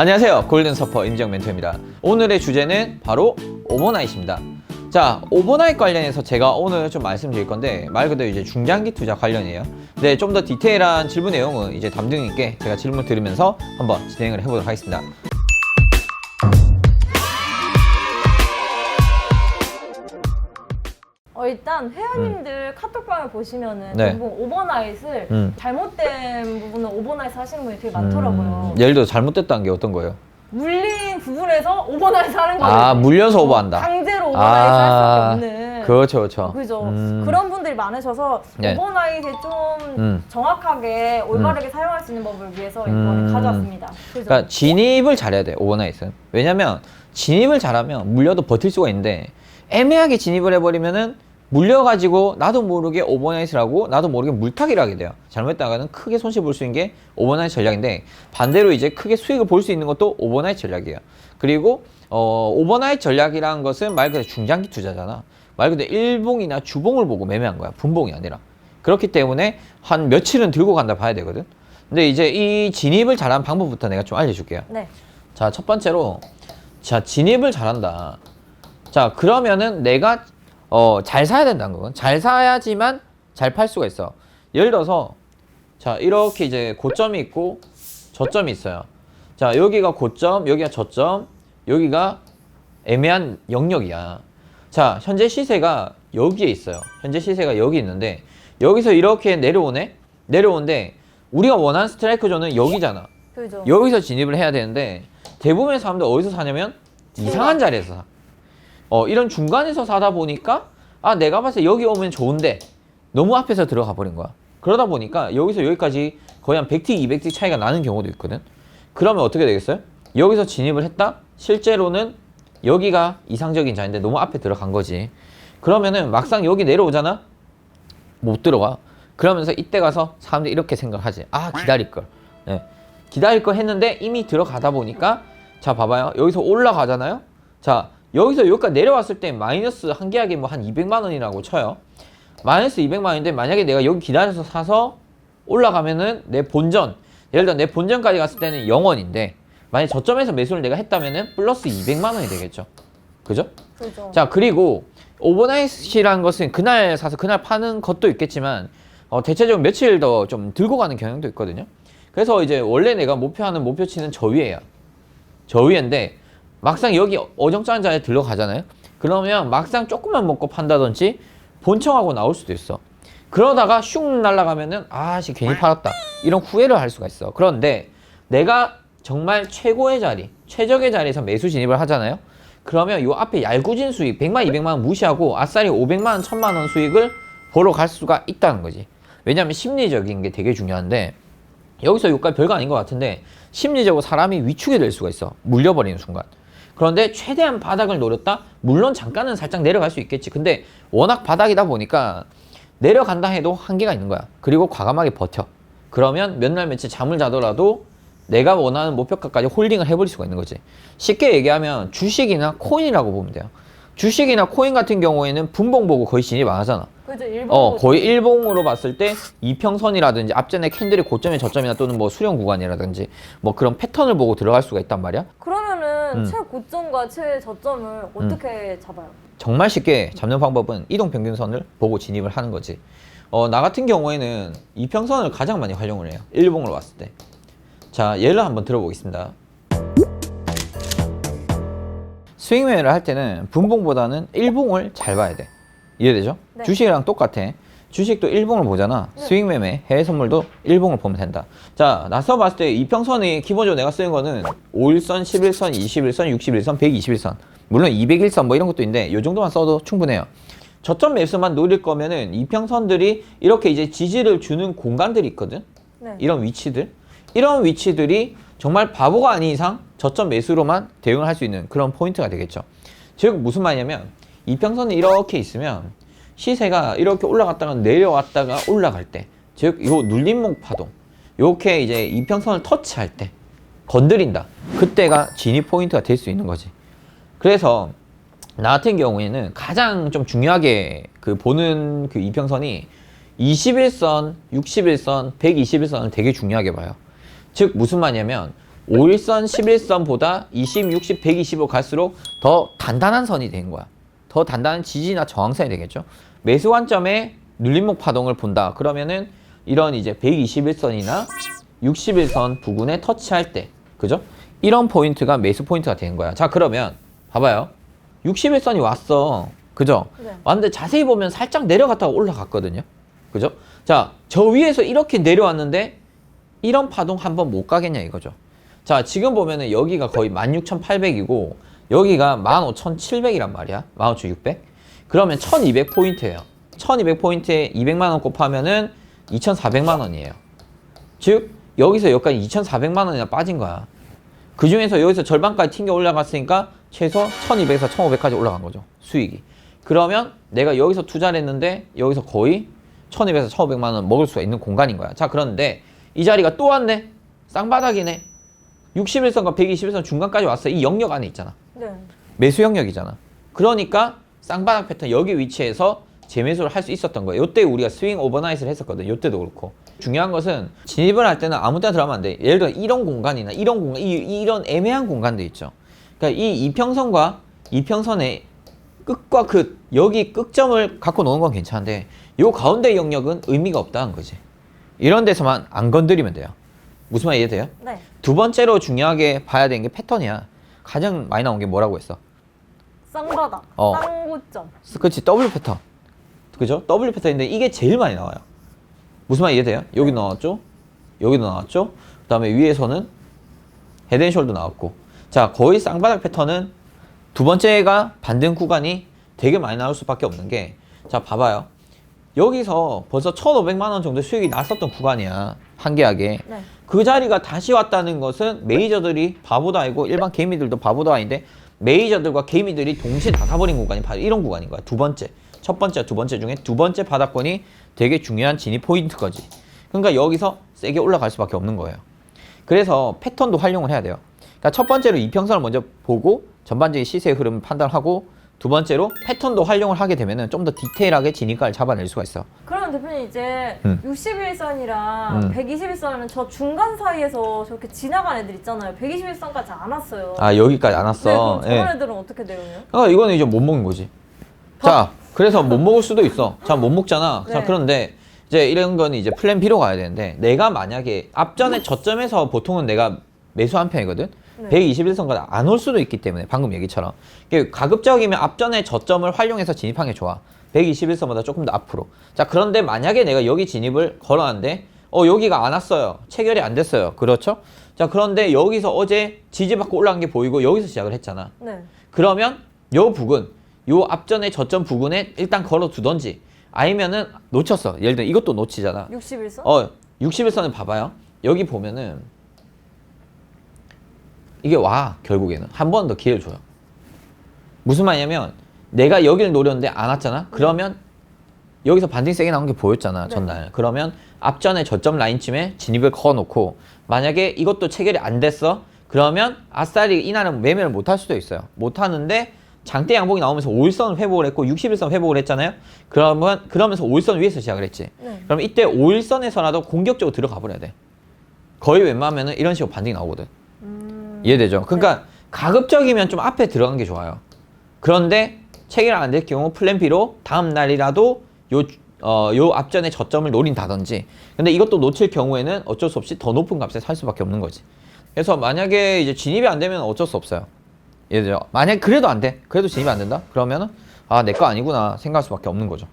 안녕하세요. 골든 서퍼 임정 멘토입니다. 오늘의 주제는 바로 오버나잇입니다. 자, 오버나잇 관련해서 제가 오늘 좀 말씀드릴 건데 말 그대로 이제 중장기 투자 관련이에요. 네, 좀더 디테일한 질문 내용은 이제 담당님께 제가 질문 드리면서 한번 진행을 해보도록 하겠습니다. 어, 일단 회원님들 카톡방을 보시면은 네. 대부분 오버나잇을 음. 잘못된 부분은 오버나잇 하시는 분이 되게 많더라고요. 음, 예를 들어 잘못됐다는 게 어떤 거예요? 물린 부분에서 오버나잇 하는 거예요. 아, 물려서 오버한다. 강제로 오버나잇 할 아, 수밖에 없는. 그렇죠, 그렇죠. 그죠. 음. 그런 분들이 많으셔서 네. 오버나잇에 좀 음. 정확하게 올바르게 사용할 수 있는 법을 위해서 이번에 음. 가져왔습니다. 그죠. 그러니까 진입을 잘해야 돼 오버나잇은 왜냐면 진입을 잘하면 물려도 버틸 수가 있는데 애매하게 진입을 해버리면은 물려가지고 나도 모르게 오버나잇을 하고 나도 모르게 물타기를 하게 돼요. 잘못했다가는 크게 손실 볼 수 있는 게 오버나잇 전략인데 반대로 이제 크게 수익을 볼 수 있는 것도 오버나잇 전략이에요. 그리고 어, 오버나잇 전략이라는 것은 말 그대로 중장기 투자잖아. 말 그대로 일봉이나 주봉을 보고 매매한 거야. 분봉이 아니라. 그렇기 때문에 한 며칠은 들고 간다 봐야 되거든. 근데 이제 이 진입을 잘하는 방법부터 내가 좀 알려줄게요. 네. 자, 첫 번째로, 자, 진입을 잘한다. 자, 그러면은 내가, 어, 잘 사야 된다는 건. 잘 사야지만 잘 팔 수가 있어. 예를 들어서, 자, 이렇게 이제 고점이 있고, 저점이 있어요. 자, 여기가 고점, 여기가 저점, 여기가 애매한 영역이야. 자, 현재 시세가 여기에 있어요. 현재 시세가 여기 있는데, 여기서 이렇게 내려오네? 내려오는데, 우리가 원하는 스트라이크 존은 여기잖아. 그죠. 여기서 진입을 해야 되는데 대부분의 사람들 어디서 사냐면 이상한 자리에서 사. 어, 이런 중간에서 사다 보니까 아 내가 봤을 때 여기 오면 좋은데 너무 앞에서 들어가 버린 거야. 그러다 보니까 여기서 여기까지 거의 한 100티, 200티 차이가 나는 경우도 있거든. 그러면 어떻게 되겠어요? 여기서 진입을 했다? 실제로는 여기가 이상적인 자리인데 너무 앞에 들어간 거지. 그러면은 막상 여기 내려오잖아? 못 들어가. 그러면서 이때 가서 사람들이 이렇게 생각하지. 아, 기다릴 걸. 네. 기다릴 걸 했는데 이미 들어가다 보니까 자, 봐봐요. 여기서 올라가잖아요? 자, 여기서 여기까지 내려왔을 때 마이너스 한 계약이 뭐한 200만 원이라고 쳐요. 마이너스 200만 원인데 만약에 내가 여기 기다려서 사서 올라가면은 내 본전, 예를 들어 내 본전까지 갔을 때는 0원인데 만약 저점에서 매수를 내가 했다면은 플러스 200만 원이 되겠죠. 그죠? 그죠. 자 그리고 오버나잇이라는 것은 그날 사서 그날 파는 것도 있겠지만 어, 대체적으로 며칠 더 좀 들고 가는 경향도 있거든요. 그래서 이제 원래 내가 목표하는 목표치는 저 위에야. 저 위인데 막상 여기 어정쩡한 자리에 들러가잖아요. 그러면 막상 조금만 먹고 판다든지 본청하고 나올 수도 있어. 그러다가 슝 날아가면은 아씨 괜히 팔았다 이런 후회를 할 수가 있어. 그런데 내가 정말 최고의 자리, 최적의 자리에서 매수 진입을 하잖아요. 그러면 요 앞에 얄궂은 수익 100만, 200만 원 무시하고 아싸리 500만 원, 1000만 원 수익을 보러 갈 수가 있다는 거지. 왜냐하면 심리적인 게 되게 중요한데 여기서 여기까지 별거 아닌 것 같은데 심리적으로 사람이 위축이 될 수가 있어. 물려버리는 순간. 그런데 최대한 바닥을 노렸다? 물론 잠깐은 살짝 내려갈 수 있겠지. 근데 워낙 바닥이다 보니까 내려간다 해도 한계가 있는 거야. 그리고 과감하게 버텨. 그러면 몇 날 며칠 잠을 자더라도 내가 원하는 목표가까지 홀딩을 해버릴 수가 있는 거지. 쉽게 얘기하면 주식이나 코인이라고 보면 돼요. 주식이나 코인 같은 경우에는 분봉 보고 거의 진입 안 하잖아. 그죠. 어, 거의 일봉으로 봤을 때 이평선이라든지 앞전에 캔들의 고점의 저점이나 또는 뭐 수령 구간이라든지 뭐 그런 패턴을 보고 들어갈 수가 있단 말이야. 그러면 은 음. 최고점과 최저점을 어떻게 잡아요? 정말 쉽게 잡는 방법은 이동 평균선을 보고 진입을 하는 거지. 어, 나 같은 경우에는 이평선을 가장 많이 활용을 해요. 일봉으로 봤을 때. 자, 예를 한번 들어보겠습니다. 스윙 매매를 할 때는 분봉보다는 일봉을 잘 봐야 돼. 이해되죠? 네. 주식이랑 똑같아. 주식도 일봉을 보잖아. 네. 스윙 매매, 해외 선물도 일봉을 보면 된다. 자, 나 써봤을 때 이평선이 기본적으로 내가 쓰는 거는 5일선, 11선, 21선, 61선, 121선. 물론 201선 뭐 이런 것도 있는데 이 정도만 써도 충분해요. 저점 매수만 노릴 거면은 이평선들이 이렇게 이제 지지를 주는 공간들이 있거든. 네. 이런 위치들 이런 위치들이 정말 바보가 아닌 이상 저점 매수로만 대응을 할 수 있는 그런 포인트가 되겠죠 즉 무슨 말이냐면 이평선이 이렇게 있으면 시세가 이렇게 올라갔다가 내려왔다가 올라갈 때 즉 요 눌림목 파동 요렇게 이제 이평선을 터치할 때 건드린다 그때가 진입 포인트가 될 수 있는 거지 그래서 나 같은 경우에는 가장 좀 중요하게 그 보는 그 이평선이 21선, 61선, 121선을 되게 중요하게 봐요. 즉 무슨 말이냐면 5일선, 11선보다 20, 60, 125 갈수록 더 단단한 선이 되는 거야. 더 단단한 지지나 저항선이 되겠죠. 매수 관점에 눌림목 파동을 본다. 그러면은 이런 이제 121선이나 61선 부근에 터치할 때, 그죠? 이런 포인트가 매수 포인트가 되는 거야. 자, 그러면 봐봐요. 61선이 왔어. 그죠? 네. 왔는데 자세히 보면 살짝 내려갔다가 올라갔거든요. 그죠? 자, 저 위에서 이렇게 내려왔는데 이런 파동 한번 못 가겠냐 이거죠. 자, 지금 보면은 여기가 거의 16,800이고 여기가 15,700이란 말이야. 15,600. 그러면 1,200포인트예요. 1,200포인트에 200만 원 곱하면은 2,400만 원이에요. 즉 여기서 여기까지 2,400만 원이나 빠진 거야. 그 중에서 여기서 절반까지 튕겨 올라갔으니까 최소 1200에서 1500까지 올라간 거죠. 수익이. 그러면 내가 여기서 투자를 했는데 여기서 거의 1200에서 1500만 원 먹을 수가 있는 공간인 거야. 자, 그런데 이 자리가 또 왔네. 쌍바닥이네. 61선과 121선 중간까지 왔어. 이 영역 안에 있잖아. 네. 매수 영역이잖아. 그러니까 쌍바닥 패턴 여기 위치에서 재매수를 할 수 있었던 거예요. 이때 우리가 스윙 오버나잇을 했었거든. 이때도 그렇고. 중요한 것은 진입을 할 때는 아무 때나 들어가면 안 돼. 예를 들어 이런 공간이나 이런 공간, 이, 이런 애매한 공간도 있죠. 그러니까 이 이평선과 이평선의 끝과 끝 여기 끝점을 갖고 노는 건 괜찮은데 요 가운데 영역은 의미가 없다는 거지. 이런 데서만 안 건드리면 돼요. 무슨 말 이해돼요? 네. 두 번째로 중요하게 봐야 되는 게 패턴이야. 가장 많이 나온 게 뭐라고 했어? 쌍바닥. 어. 쌍고점. 그렇지 W 패턴. 그죠? W 패턴인데 이게 제일 많이 나와요. 무슨 말 이해돼요? 여기 나왔죠? 여기도 나왔죠? 그 다음에 위에서는 헤드앤숄도 나왔고 자 거의 쌍바닥 패턴은 두 번째가 반등 구간이 되게 많이 나올 수밖에 없는 게 자 봐봐요. 여기서 벌써 1,500만 원 정도 수익이 났었던 구간이야. 한계하게. 네. 그 자리가 다시 왔다는 것은 메이저들이 바보도 아니고 일반 개미들도 바보도 아닌데 메이저들과 개미들이 동시에 다 사버린 구간이 바로 이런 구간인 거야. 두 번째. 첫 번째, 두 번째 중에 두 번째 바닥권이 되게 중요한 진입 포인트 거지. 그러니까 여기서 세게 올라갈 수밖에 없는 거예요. 그래서 패턴도 활용을 해야 돼요. 그러니까 첫 번째로 이평선을 먼저 보고 전반적인 시세 흐름 판단하고 두 번째로 패턴도 활용을 하게 되면 은 좀 더 디테일하게 진입가를 잡아낼 수가 있어. 그러면 대표님 이제 음. 61선이랑 음. 121선은 저 중간 사이에서 저렇게 지나간 애들 있잖아요. 121선까지 안 왔어요. 아 여기까지 안 네, 왔어. 그럼 저런 애들은 어떻게 되거든요? 아 이거는 이제 못 먹는 거지. 자, 그래서 못 먹을 수도 있어. 자, 못 먹잖아. 자, 네. 그런데 이제 이런 건 이제 플랜 B로 가야 되는데 내가 만약에 앞전에 저점에서 보통은 내가 매수한 편이거든. 네. 121선까지 안 올 수도 있기 때문에 방금 얘기처럼 이게 가급적이면 앞전에 저점을 활용해서 진입하는 게 좋아. 121선보다 조금 더 앞으로. 자, 그런데 만약에 내가 여기 진입을 걸어놨는데 어 여기가 안 왔어요. 체결이 안 됐어요. 그렇죠? 자, 그런데 여기서 어제 지지받고 올라간 게 보이고 여기서 시작을 했잖아. 네. 그러면 요 부근, 요 앞전에 저점 부근에 일단 걸어 두던지 아니면은 놓쳤어. 예를 들어 이것도 놓치잖아. 61선? 어, 61선을 봐봐요. 여기 보면은 이게 와 결국에는 한 번 더 기회를 줘요. 무슨 말이냐면 내가 여기를 노렸는데 안 왔잖아. 그러면 여기서 반등 세게 나온 게 보였잖아 네. 전날. 그러면 앞전에 저점 라인쯤에 진입을 걸어놓고 만약에 이것도 체결이 안 됐어. 그러면 아싸리 이날은 매매를 못 할 수도 있어요. 못 하는데 장대 양봉이 나오면서 5일선 회복을 했고 61선 회복을 했잖아요. 그러면 그러면서 5일선 위에서 시작을 했지. 네. 그럼 이때 5일선에서라도 공격적으로 들어가 버려야 돼. 거의 웬만하면 이런 식으로 반등이 나오거든. 음. 이해되죠? 그러니까 가급적이면 좀 앞에 들어간 게 좋아요. 그런데 체결 안 될 경우 플랜 B로 다음 날이라도 요, 어, 요 앞전에 저점을 노린다든지. 근데 이것도 놓칠 경우에는 어쩔 수 없이 더 높은 값에 살 수밖에 없는 거지. 그래서 만약에 이제 진입이 안 되면 어쩔 수 없어요. 예를 들어 만약 그래도 안 돼. 그래도 진입이 안 된다. 그러면은 아 내 거 아니구나 생각할 수밖에 없는 거죠.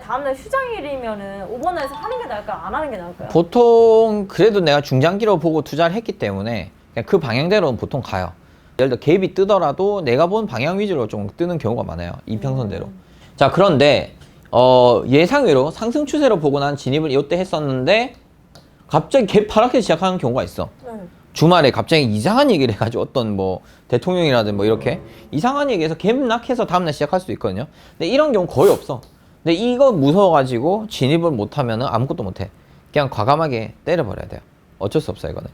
다음날 휴장일이면은 오버나잇을 하는 게 나을까요? 안 하는 게 나을까요? 보통 그래도 내가 중장기로 보고 투자를 했기 때문에 그냥 그 방향대로는 보통 가요. 예를 들어 갭이 뜨더라도 내가 본 방향 위주로 좀 뜨는 경우가 많아요. 이평선대로. 자 그런데 어, 예상외로 상승 추세로 보고 난 진입을 이때 했었는데 갑자기 갭 하락해 시작하는 경우가 있어. 네. 주말에 갑자기 이상한 얘기를 해가지고 어떤 뭐 대통령이라든 뭐 이렇게 이상한 얘기해서 갭락해서 다음날 시작할 수도 있거든요. 근데 이런 경우 거의 없어. 근데 이거 무서워가지고 진입을 못하면은 아무것도 못해. 그냥 과감하게 때려버려야 돼요. 어쩔 수 없어 이거는.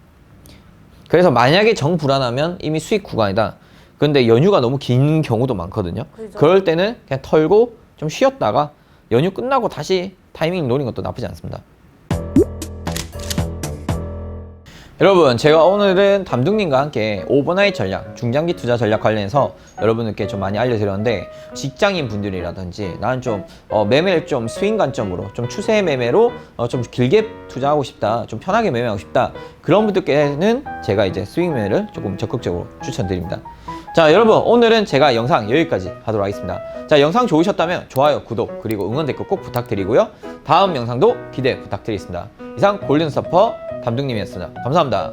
그래서 만약에 정 불안하면 이미 수익 구간이다. 근데 연휴가 너무 긴 경우도 많거든요. 그죠. 그럴 때는 그냥 털고 좀 쉬었다가 연휴 끝나고 다시 타이밍 노리는 것도 나쁘지 않습니다. 여러분 제가 오늘은 담둥님과 함께 오버나잇 전략, 중장기 투자 전략 관련해서 여러분들께 좀 많이 알려드렸는데 직장인 분들이라든지 나는 좀 어, 매매를 좀 스윙 관점으로 좀 추세 매매로 어, 좀 길게 투자하고 싶다, 좀 편하게 매매하고 싶다 그런 분들께는 제가 이제 스윙 매매를 조금 적극적으로 추천드립니다. 자 여러분 오늘은 제가 영상 여기까지 하도록 하겠습니다. 자 영상 좋으셨다면 좋아요, 구독 그리고 응원 댓글 꼭 부탁드리고요. 다음 영상도 기대 부탁드리겠습니다. 이상 골든 서퍼 담둥님이었습니다. 감사합니다.